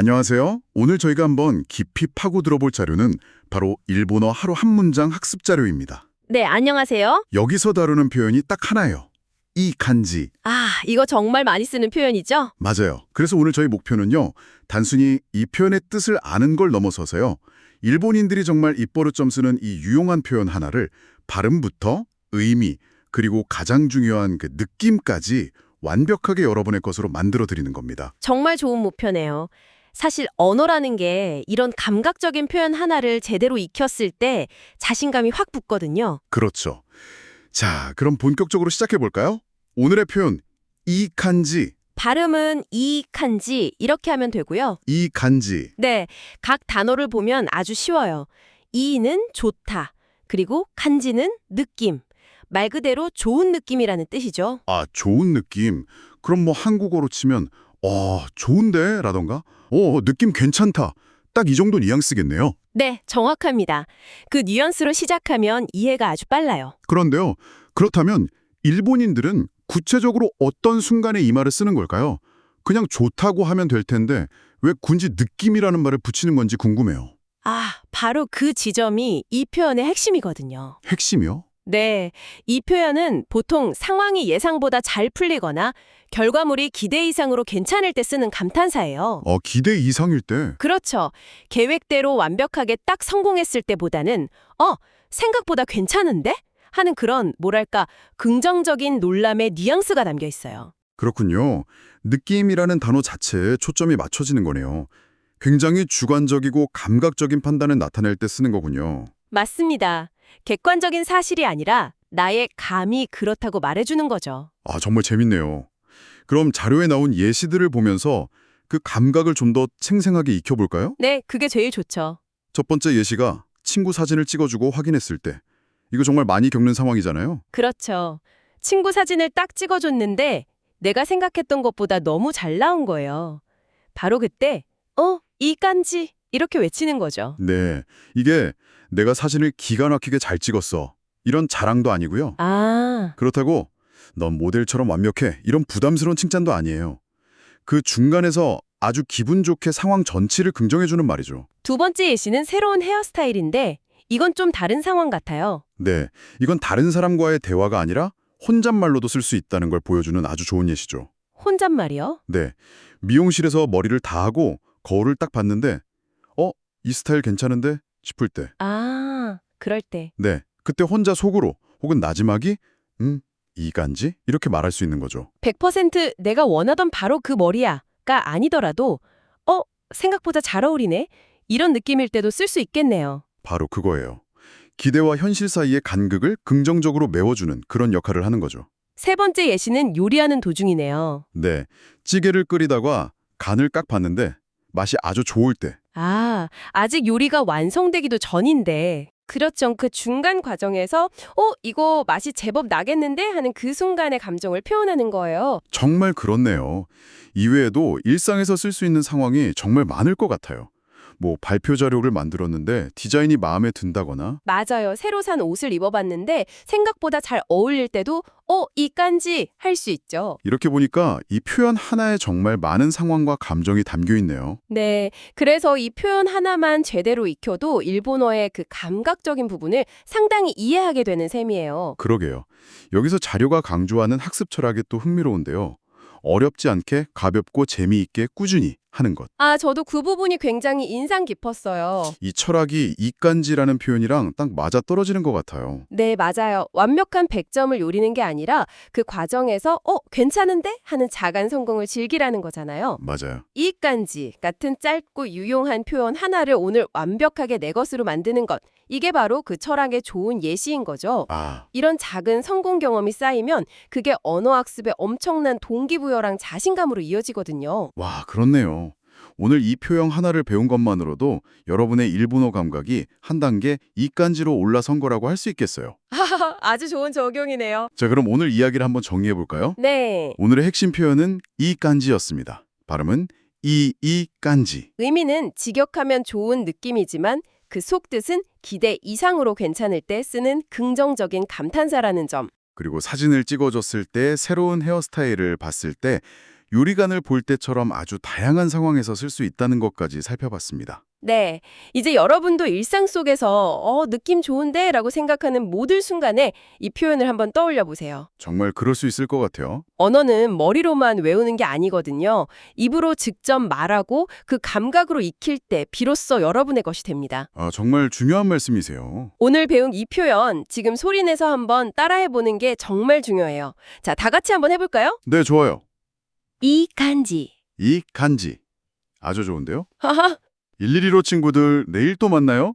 안녕하세요. 오늘 저희가 한번 깊이 파고 들어볼 자료는 바로 일본어 하루 한 문장 학습 자료입니다. 네, 안녕하세요. 여기서 다루는 표현이 딱 하나예요. 이 간지. 아, 이거 정말 많이 쓰는 표현이죠? 맞아요. 그래서 오늘 저희 목표는요. 단순히 이 표현의 뜻을 아는 걸 넘어서서요. 일본인들이 정말 입버릇점 쓰는 이 유용한 표현 하나를 발음부터 의미, 그리고 가장 중요한 그 느낌까지 완벽하게 여러분의 것으로 만들어 드리는 겁니다. 정말 좋은 목표네요. 사실 언어라는 게 이런 감각적인 표현 하나를 제대로 익혔을 때 자신감이 확 붙거든요. 그렇죠. 자, 그럼 본격적으로 시작해 볼까요? 오늘의 표현 이 간지, 발음은 이 칸지 이렇게 하면 되고요. 이 간지. 네, 각 단어를 보면 아주 쉬워요. 이는 좋다. 그리고 칸지는 느낌. 말 그대로 좋은 느낌이라는 뜻이죠. 아, 좋은 느낌. 그럼 뭐 한국어로 치면 어, 좋은데 라던가? 어, 느낌 괜찮다. 딱 이 정도 뉘앙스겠네요. 네, 정확합니다. 그 뉘앙스로 시작하면 이해가 아주 빨라요. 그런데요. 그렇다면 일본인들은 구체적으로 어떤 순간에 이 말을 쓰는 걸까요? 그냥 좋다고 하면 될 텐데 왜 굳이 느낌이라는 말을 붙이는 건지 궁금해요. 아, 바로 그 지점이 이 표현의 핵심이거든요. 핵심이요? 네, 이 표현은 보통 상황이 예상보다 잘 풀리거나 결과물이 기대 이상으로 괜찮을 때 쓰는 감탄사예요. 어, 기대 이상일 때. 그렇죠. 계획대로 완벽하게 딱 성공했을 때보다는 어, 생각보다 괜찮은데? 하는 그런 뭐랄까 긍정적인 놀람의 뉘앙스가 담겨 있어요. 그렇군요. 느낌이라는 단어 자체에 초점이 맞춰지는 거네요. 굉장히 주관적이고 감각적인 판단을 나타낼 때 쓰는 거군요. 맞습니다. 객관적인 사실이 아니라 나의 감이 그렇다고 말해주는 거죠. 아, 정말 재밌네요. 그럼 자료에 나온 예시들을 보면서 그 감각을 좀 더 생생하게 익혀볼까요? 네, 그게 제일 좋죠. 첫 번째 예시가 친구 사진을 찍어주고 확인했을 때. 이거 정말 많이 겪는 상황이잖아요. 그렇죠. 친구 사진을 딱 찍어줬는데 내가 생각했던 것보다 너무 잘 나온 거예요. 바로 그때 어? 이 깐지 이렇게 외치는 거죠. 네, 이게 내가 사진을 기가 막히게 잘 찍었어. 이런 자랑도 아니고요. 아, 그렇다고 넌 모델처럼 완벽해. 이런 부담스러운 칭찬도 아니에요. 그 중간에서 아주 기분 좋게 상황 전체를 긍정해주는 말이죠. 두 번째 예시는 새로운 헤어스타일인데 이건 좀 다른 상황 같아요. 네, 이건 다른 사람과의 대화가 아니라 혼잣말로도 쓸 수 있다는 걸 보여주는 아주 좋은 예시죠. 혼잣말이요? 네, 미용실에서 머리를 다 하고 거울을 딱 봤는데 어? 이 스타일 괜찮은데? 싶을 때 아, 그럴 때. 네, 그때 혼자 속으로 혹은 나지막이 음, 이간지? 이렇게 말할 수 있는 거죠. 100% 내가 원하던 바로 그 머리야가 아니더라도 어, 생각보다 잘 어울리네. 이런 느낌일 때도 쓸 수 있겠네요. 바로 그거예요. 기대와 현실 사이의 간극을 긍정적으로 메워주는 그런 역할을 하는 거죠. 세 번째 예시는 요리하는 도중이네요. 네, 찌개를 끓이다가 간을 깍 봤는데 맛이 아주 좋을 때 아, 아직 요리가 완성되기도 전인데. 그렇죠. 그 중간 과정에서 어, 이거 맛이 제법 나겠는데 하는 그 순간의 감정을 표현하는 거예요. 정말 그렇네요. 이외에도 일상에서 쓸 수 있는 상황이 정말 많을 것 같아요. 뭐 발표 자료를 만들었는데 디자인이 마음에 든다거나 맞아요. 새로 산 옷을 입어봤는데 생각보다 잘 어울릴 때도 어, 이 깐지 할 수 있죠. 이렇게 보니까 이 표현 하나에 정말 많은 상황과 감정이 담겨 있네요. 네. 그래서 이 표현 하나만 제대로 익혀도 일본어의 그 감각적인 부분을 상당히 이해하게 되는 셈이에요. 그러게요. 여기서 자료가 강조하는 학습 철학이 또 흥미로운데요. 어렵지 않게 가볍고 재미있게 꾸준히 하는 것. 아, 저도 그 부분이 굉장히 인상 깊었어요. 이 철학이 이간지라는 표현이랑 딱 맞아 떨어지는 것 같아요. 네, 맞아요. 완벽한 100점을 요리는 게 아니라 그 과정에서 어, 괜찮은데? 하는 작은 성공을 즐기라는 거잖아요. 맞아요. 이간지 같은 짧고 유용한 표현 하나를 오늘 완벽하게 내 것으로 만드는 것. 이게 바로 그 철학의 좋은 예시인 거죠. 아, 이런 작은 성공 경험이 쌓이면 그게 언어 학습에 엄청난 동기부여랑 자신감으로 이어지거든요. 와, 그렇네요. 오늘 이 표현 하나를 배운 것만으로도 여러분의 일본어 감각이 한 단계 이간지로 올라선 거라고 할 수 있겠어요. 아주 좋은 적용이네요. 자, 그럼 오늘 이야기를 한번 정리해 볼까요? 네. 오늘의 핵심 표현은 이간지였습니다. 발음은 이이간지. 의미는 직역하면 좋은 느낌이지만 그 속뜻은 기대 이상으로 괜찮을 때 쓰는 긍정적인 감탄사라는 점. 그리고 사진을 찍어줬을 때 새로운 헤어스타일을 봤을 때 요리관을 볼 때처럼 아주 다양한 상황에서 쓸 수 있다는 것까지 살펴봤습니다. 네. 이제 여러분도 일상 속에서 어, 느낌 좋은데? 라고 생각하는 모든 순간에 이 표현을 한번 떠올려 보세요. 정말 그럴 수 있을 것 같아요. 언어는 머리로만 외우는 게 아니거든요. 입으로 직접 말하고 그 감각으로 익힐 때 비로소 여러분의 것이 됩니다. 아, 정말 중요한 말씀이세요. 오늘 배운 이 표현 지금 소리내서 한번 따라해 보는 게 정말 중요해요. 자, 다 같이 한번 해볼까요? 네, 좋아요. 이 간지. 이 간지. 아주 좋은데요? 하하. 112로 친구들 내일 또 만나요.